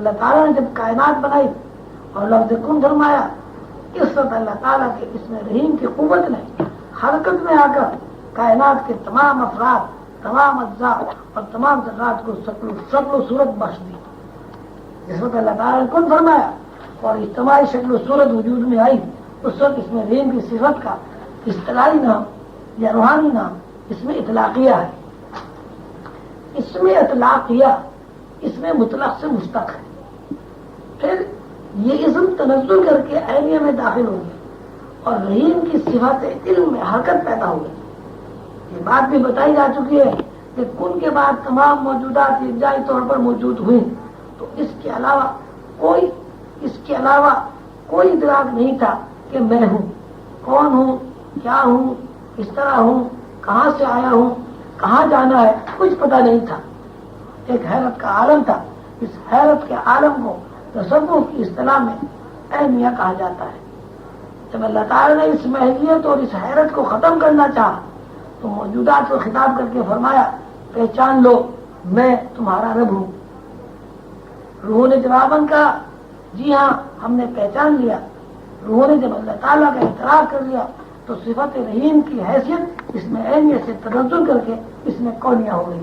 اللہ تعالیٰ نے جب کائنات بنائی اور لفظ کن فرمایا اس وقت اللہ تعالیٰ کے اس میں رحیم کی قوت نے حرکت میں آ کر کائنات کے تمام افراد، تمام اجزاء اور تمام ذرات کو شکل شکل و صورت بخش دی۔ جس وقت اللہ تعالیٰ نے کن فرمایا؟ اور اجتماعی شکل و صورت وجود میں آئی۔ اس وقت اس میں رحیم کی صفت کا اصطلاحی نام یا روحانی نام اس میں اطلاقیہ ہے۔ اس میں اطلاقیہ، اس میں مطلق سے مستق ہے۔ پھر یہ اسم تنزل کر کے عینیہ میں داخل ہو گیا اور رحیم کی صفات علم میں حرکت پیدا ہو گئی یہ بات بھی بتائی جا چکی ہے کہ کن کے بعد تمام موجودات ابجائی طور پر موجود ہوئی تو اس کے علاوہ کوئی اس کے علاوہ کوئی ادراک نہیں تھا کہ میں ہوں۔ کون ہوں؟ کیا ہوں؟ کس طرح ہوں؟ کہاں سے آیا ہوں؟ کہاں جانا ہے؟ کچھ پتہ نہیں تھا۔ ایک حیرت کا عالم تھا۔ اس حیرت کے عالم کو تصور کی اصطلاح میں اہمیہ کہا جاتا ہے۔ جب اللہ تعالیٰ نے اس محلیت اور اس حیرت کو ختم کرنا چاہا، تو موجودات کو خطاب کر کے فرمایا، پہچان لو، میں تمہارا رب ہوں۔ روح نے جواباً کہا جی ہاں ہم نے پہچان لیا۔ روح نے جب اللہ تعالیٰ کا اعتراف کر لیا، تو صفت رحیم کی حیثیت اس میں اہمیت سے تبدل کر کے اس میں کونیا ہو گئی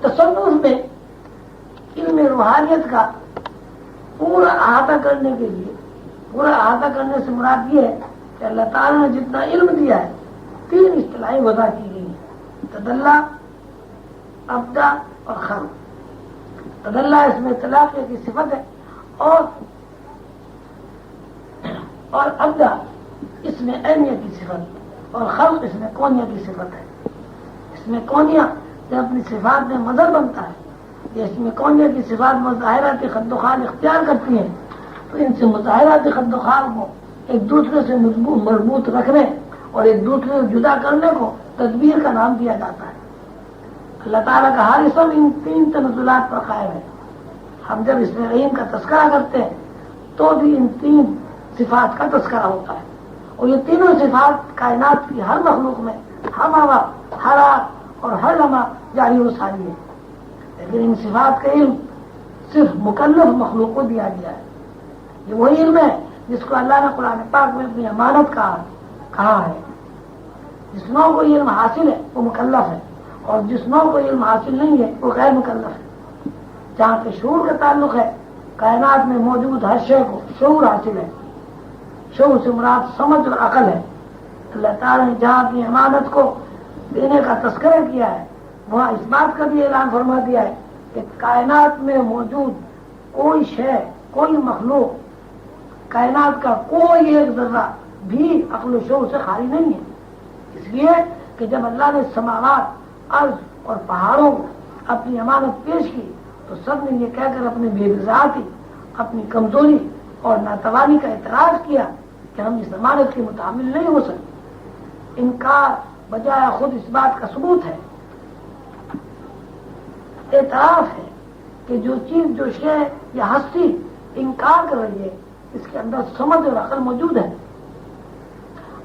تصور میں علم روحانیت کا پورا احاطہ کرنے کے لیے، پورا احاطہ کرنے سے مراد یہ ہے کہ اللہ تعالیٰ نے جتنا علم دیا ہے، تین اصطلاحی وضع کی گئی ہیں۔ تدلہ ابدا اور خر تدلہ اس میں اطلاق کی صفت ہے اور اور ابدا اس میں اہمیت کی صفت اور خلق اس میں کونیا کی صفت ہے۔ اس میں کونیا جب اپنی صفات میں مدر بنتا ہے۔ کہ اس میں کونیا کی صفات مظاہرات خد و خال اختیار کرتی ہیں؟ تو ان سے مظاہرات خد و خال کو ایک دوسرے سے مربوط رکھنے اور ایک دوسرے سے جدا کرنے کو تدبیر کا نام دیا جاتا ہے۔ اللہ تعالیٰ کا ہر اسم ان تین تنزلات پر قائم ہے۔ ہم جب اس میں رحیم کا تذکرہ کرتے ہیں، تو بھی ان تین صفات کا تذکرہ ہوتا ہے۔ اور یہ تینوں صفات کائنات کی ہر مخلوق میں، ہم ہوا ہر آگ اور ہر لمحہ جاری و ساری ہے۔ لیکن ان صفات کا علم صرف مکلف مخلوق کو دیا گیا ہے۔ یہ وہی علم ہے جس کو اللہ نے قرآن پاک میں اپنی امانت کہا کہا ہے۔ جس نو کو علم حاصل ہے وہ مکلف ہے، اور جس نو کو علم حاصل نہیں ہے وہ غیر مکلف ہے۔ جہاں پہ شعور کا تعلق ہے، کائنات میں موجود ہر شے کو شعور حاصل ہے۔ شعور سے مراد سمجھ اور عقل ہے۔ اللہ تعالیٰ نے جہاں اپنی امانت کو دینے کا تذکرہ کیا ہے، وہاں اس بات کا بھی اعلان فرما دیا ہے کہ کائنات میں موجود کوئی شے، کوئی مخلوق کائنات کا کوئی ایک ذرہ بھی عقل و شعور سے خالی نہیں ہے۔ اس لیے کہ جب اللہ نے سماوات، عرض اور پہاڑوں کو اپنی امانت پیش کی، تو سب نے یہ کہہ کر اپنے بے بزاعتی اپنی کمزوری اور ناتوانی کا اعتراض کیا کہ ہم اس امانت کے متعمل نہیں ہو سکتے۔ انکار بجائے خود اس بات کا ثبوت ہے۔ اعتراف ہے کہ جو چیز، جو شے یا ہستی انکار کر رہی ہے، اس کے اندر سمجھ اور عقل موجود ہے۔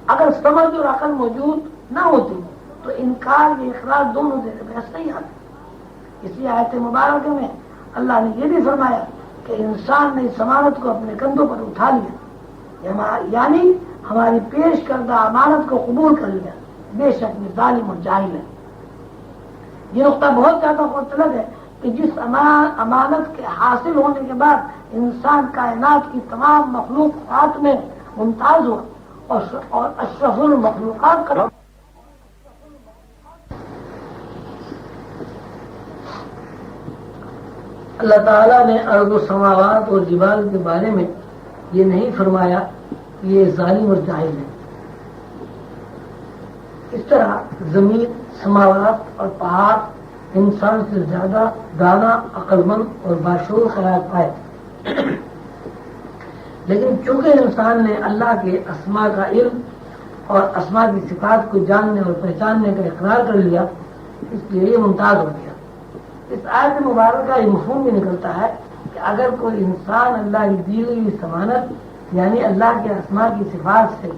اگر سمجھ اور عقل موجود نہ ہوتی، تو انکار یہ اخراج دونوں دیر بحث نہیں آتی اسی آیت مبارک میں اللہ نے یہ بھی فرمایا کہ انسان نے اس امانت کو اپنے کندھوں پر اٹھا لیا۔ یعنی ہماری پیش کردہ امانت کو قبول کر لیا۔ بے شک میں ظالم اور جاہل ہے۔ یہ نقطہ بہت زیادہ مطلب ہے کہ جس امانت کے حاصل ہونے کے بعد انسان کائنات کی تمام مخلوقات میں ممتاز ہوا اور اشرف المخلوقات کا اللہ تعالیٰ نے ارد و سماوات اور جبال کے بارے میں یہ نہیں فرمایا کہ یہ ظالم اور جاہل ہے۔ اس طرح زمین، سماوات اور پہاڑ انسان سے زیادہ دانا عقل مند اور باشور قرار پائے۔ لیکن چونکہ انسان نے اللہ کے اسما کا علم اور اسما کی صفات کو جاننے اور پہچاننے کا اقرار کر لیا، اس لیے یہ ممتاز ہو گیا۔ اس آیت مبارک کا یہ مفہوم بھی نکلتا ہے کہ اگر کوئی انسان اللہ کی دی ہوئی سمانت یعنی اللہ کے اسما کی صفات سے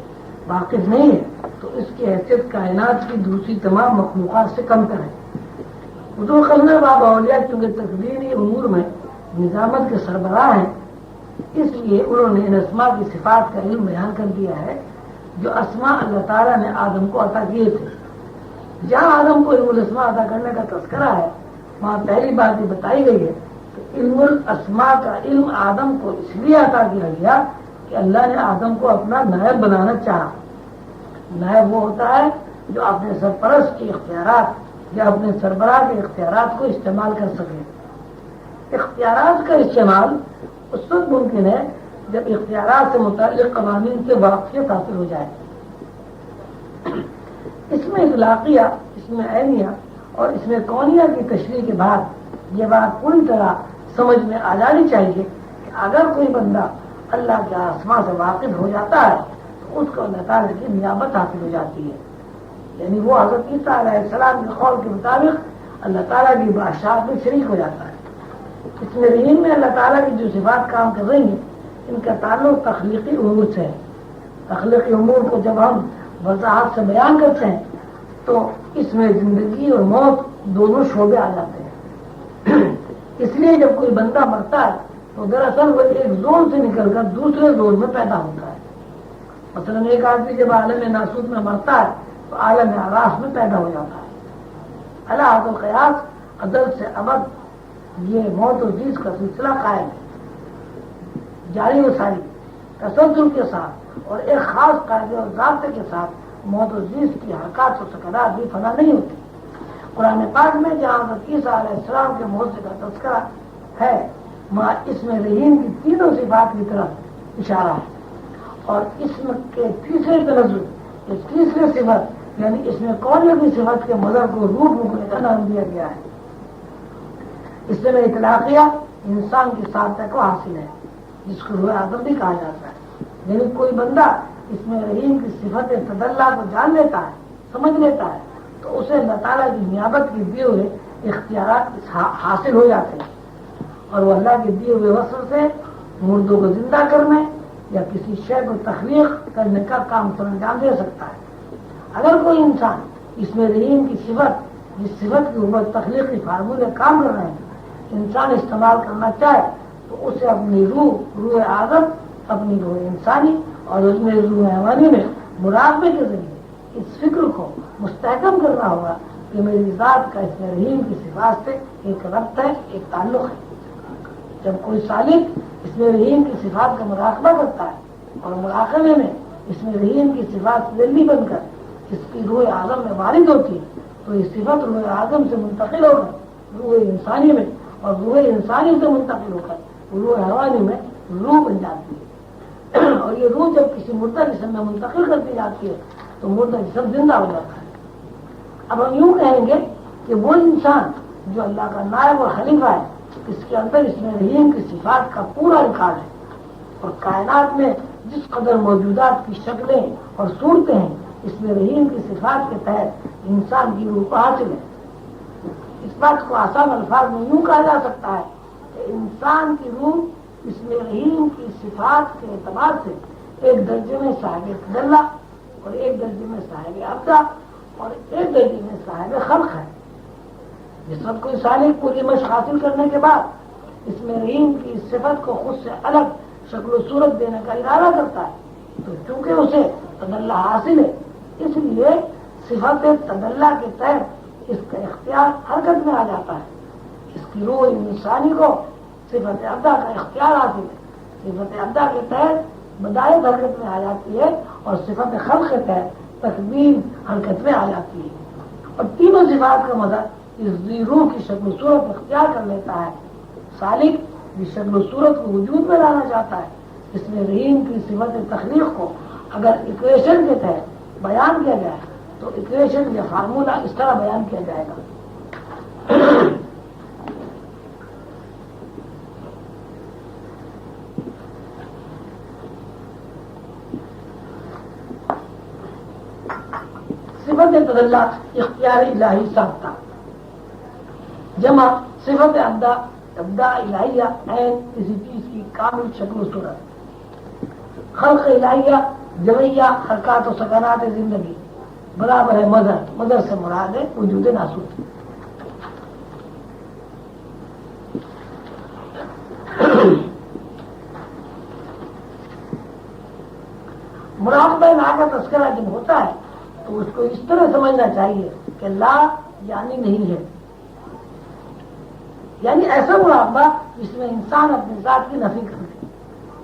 واقف نہیں ہے تو اس کی حیثیت کائنات کی دوسری تمام مخلوقات سے کم کرے اردو کرنے بابا اولیا کیونکہ تقدیری امور میں نظامت کے سربراہ ہیں، اس لیے انہوں نے ان اسما کی صفات کا علم بیان کر دیا ہے، جو اسما اللہ تعالیٰ نے آدم کو عطا کیے تھے۔ جہاں آدم کو علم الاسما ادا کرنے کا تذکرہ ہے، وہاں پہلی بات یہ بتائی گئی ہے کہ علم الاسما کا علم آدم کو اس لیے عطا کیا گیا کہ اللہ نے آدم کو اپنا نائب بنانا چاہا۔ نائب وہ ہوتا ہے جو اپنے سرپرست کے اختیارات یا اپنے سربراہ کے اختیارات کو استعمال کر سکے۔ اختیارات کا استعمال اس وقت ممکن ہے جب اختیارات سے متعلق قوانین سے واقفیت حاصل ہو جائے۔ اس میں اخلاقیہ، اس میں عینیہ اور اس میں کونیا کی تشریح کے بعد یہ بات پوری طرح سمجھ میں آ جانی چاہیے کہ اگر کوئی بندہ اللہ کے آسمان سے واقف ہو جاتا ہے اس کو اللہ تعالیٰ کی نیابت حاصل ہو جاتی ہے۔ یعنی وہ حضرت عیسیٰ علیہ السلام کے قول کے مطابق اللہ تعالیٰ کی بادشاہ میں شریک ہو جاتا ہے۔ اس میں میں اللہ تعالیٰ کی جو صفات کام کر رہی ہیں، ان کا تعلق تخلیقی امور سے ہے۔ تخلیقی امور کو جب ہم وضاحت سے بیان کرتے ہیں، تو اس میں زندگی اور موت دونوں شعبے آ جاتے ہیں۔ اس لیے جب کوئی بندہ مرتا ہے، تو دراصل وہ ایک زون سے نکل کر دوسرے زون میں پیدا ہوتا ہے۔ مثلا ایک آدمی جب عالم ناسود میں مرتا ہے تو عالم آراس میں پیدا ہو جاتا ہے۔ اللہ القیاس عدل سے ابد یہ موت و جیز کا سلسلہ قائم ہے۔ جاری و ساری تصدر کے ساتھ اور ایک خاص قاعدے اور ضابطے کے ساتھ موت و جیز کی حرکات و سکرات بھی فنا نہیں ہوتی۔ قرآن پاک میں جہاں علیہ السلام کے موضوع کا تذکرہ ہے اس میں رحیم کی تینوں صفات کی طرف اشارہ ہے۔ اور اس کے تیسرے تنظر اس تیسرے صفت یعنی اس میں کون کی صفت کے مدر کو روپ روکنے کا نام دیا گیا ہے۔ اس میں اطلاقیہ انسان کی ساتھ کو حاصل ہے، جس کو روح آدم بھی کہا جاتا ہے۔ یعنی کوئی بندہ اس میں رحیم کی صفت تدلہ کو جان لیتا ہے، سمجھ لیتا ہے، تو اسے اللہ تعالیٰ کی نیابت کی دیے ہوئے اختیارات حاصل ہو جاتے ہیں۔ اور وہ اللہ کے دیے ہوئے وصل سے مردوں کو زندہ کرنے یا کسی شے کو تخلیق کرنے کا کام سر انجام دے سکتا ہے۔ اگر کوئی انسان اس میں رحیم کی صفت، جس صفت کے اوپر تخلیقی فارمولے کام کر رہے ہیں، انسان استعمال کرنا چاہے تو اسے اپنی روح روح عادت، اپنی روح انسانی اور اس میں روح حوانی میں مراقبے کے ذریعے اس فکر کو مستحکم کرنا ہوگا کہ میری ذات کا اس میں رحیم کی صفات سے ایک ربط ہے، ایک تعلق ہے۔ جب کوئی سالک اس میں رحیم کی صفات کا مراقبہ کرتا ہے اور مراقبے میں اس میں رحیم کی صفات جلدی بن کر اس کی روح اعظم میں وارد ہوتی ہے، تو یہ صفت روح اعظم سے منتقل ہو کر، روح انسانی میں، اور روح انسانی سے منتقل ہو کر، روح حوانی میں روح بن جاتی ہے۔ اور یہ روح جب کسی مردہ جسم میں منتقل کر دی جاتی ہے، تو مردہ جسم زندہ ہو جاتا ہے۔ اب ہم یوں کہیں گے کہ وہ انسان جو اللہ کا نائب اور خلیفہ ہے اس کے اندر اس میں رحیم کی صفات کا پورا ریکارڈ ہے۔ اور کائنات میں جس قدر موجودات کی شکلیں اور صورتیں ہیں، اس میں رحیم کی صفات کے تحت انسان کی روح حاصل ہے۔ اس بات کو آسان الفاظ میں یوں کہا جا سکتا ہے کہ انسان کی روح اس میں رحیم کی صفات کے اعتبار سے ایک درجے میں صاحب تجلّہ اور ایک درجے میں صاحب ابدا اور ایک درجے میں صاحب خلق ہے۔ جس وقت کوئی سالک پوری مشق حاصل کرنے کے بعد اس میں رحیم کی صفت کو خود سے الگ شکل و صورت دینے کا ارادہ کرتا ہے۔ تو چونکہ اسے تدلہ حاصل ہے، اس لیے صفت تدلہ کے تحت اس کا اختیار حرکت میں آ جاتا ہے۔ اس کی روح انسانی کو صفت ابدا کا اختیار حاصل ہے۔ صفت ابدا کے تحت بدایت حرکت میں آ جاتی ہے اور صفت خلق کے تحت تقبیر حرکت میں آ جاتی ہے۔ اور تینوں صفات کا مدد اس روح کی شکل و صورت اختیار کر لیتا ہے۔ سالک جس شکل و صورت کو وجود میں لانا چاہتا ہے، اس میں رحیم کی صفت تخلیق کو اگر اکویشن کے تحت بیان کیا جائے، تو اکویشن یا فارمولہ اس طرح بیان کیا جائے گا۔ صفت تدلہ اختیار الہی ساختہ جمع صفت ابدا ابدا الہیہ، عین، کسی چیز کی کامل شکل و صورت۔ خلق الہیہ، جمعیہ حرکات و سکنات زندگی۔ برابر ہے مدر مدر سے مراد ہے وجود ناسوت مراقبہ نا کا تذکرہ جب ہوتا ہے، تو اس کو اس طرح سمجھنا چاہیے کہ لا یعنی نہیں ہے۔ یعنی ایسا مراقبہ جس میں انسان اپنی ذات کی نفی کر دے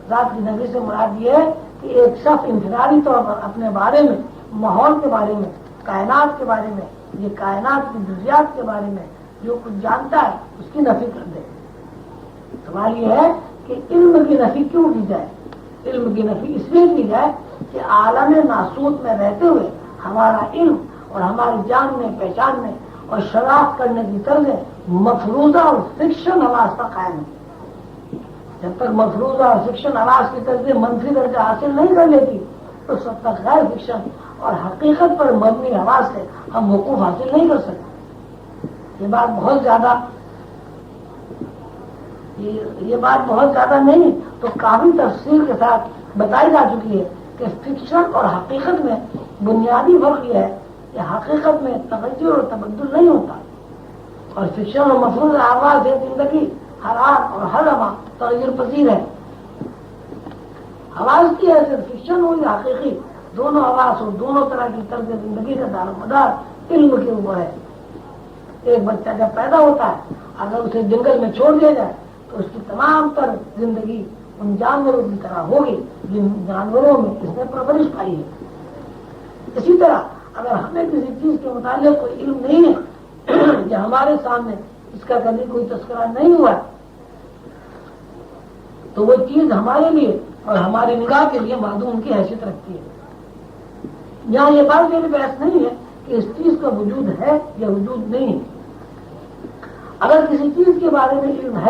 ذات کی نفی سے مراد یہ ہے کہ ایک شخص انفرادی طور پر اپنے بارے میں، ماحول کے بارے میں، کائنات کے بارے میں، یہ کائنات کی جزیات کے بارے میں جو کچھ جانتا ہے، اس کی نفی کر دے۔ سوال یہ ہے کہ علم کی نفی کیوں کی جائے؟ علم کی نفی اس لیے کی جائے کہ عالم ناسوت میں رہتے ہوئے ہمارا علم اور ہماری جاننے پہچاننے اور شناخت کرنے کی طرز مفروضہ اور فکشن آواز کا قائم۔ ہے جب تک مفروضہ اور فکشن آواز کی طرز منفی درجہ حاصل نہیں کر لیتی، تو سب تک غیر فکشن اور حقیقت پر مبنی آواز سے ہم وقوف حاصل نہیں کر سکتے۔ یہ بات بہت زیادہ یہ بات بہت زیادہ نہیں، تو کافی تفصیل کے ساتھ بتائی جا چکی ہے کہ فکشن اور حقیقت میں بنیادی فرق یہ ہے کہ حقیقت میں توجہ اور تبدل نہیں ہوتا۔ اور فکشن اور مفروض آواز ہے زندگی ہر آگ اور ہر ہوا تغیر پذیر ہے۔ آواز کی حیثیت فکشن ہوئی، حقیقی دونوں آواز اور دونوں طرح کی طرز زندگی کا دار مدار علم کے اوپر ہے ایک بچہ جب پیدا ہوتا ہے، اگر اسے جنگل میں چھوڑ دیا جائے، تو اس کی تمام تر زندگی ان جانوروں کی طرح ہوگی، جن جانوروں میں اس نے پرورش پائی ہے۔ اسی طرح اگر ہمیں کسی چیز کے متعلق کوئی علم نہیں ہے یہ ہمارے سامنے اس کا کبھی کوئی تذکرہ نہیں ہوا تو وہ چیز ہمارے لیے اور ہماری نگاہ کے لیے معدوم کی حیثیت رکھتی ہے۔ یہاں یہ بات میری بحث نہیں ہے کہ اس چیز کا وجود ہے یا وجود نہیں۔ ہے اگر کسی چیز کے بارے میں علم ہے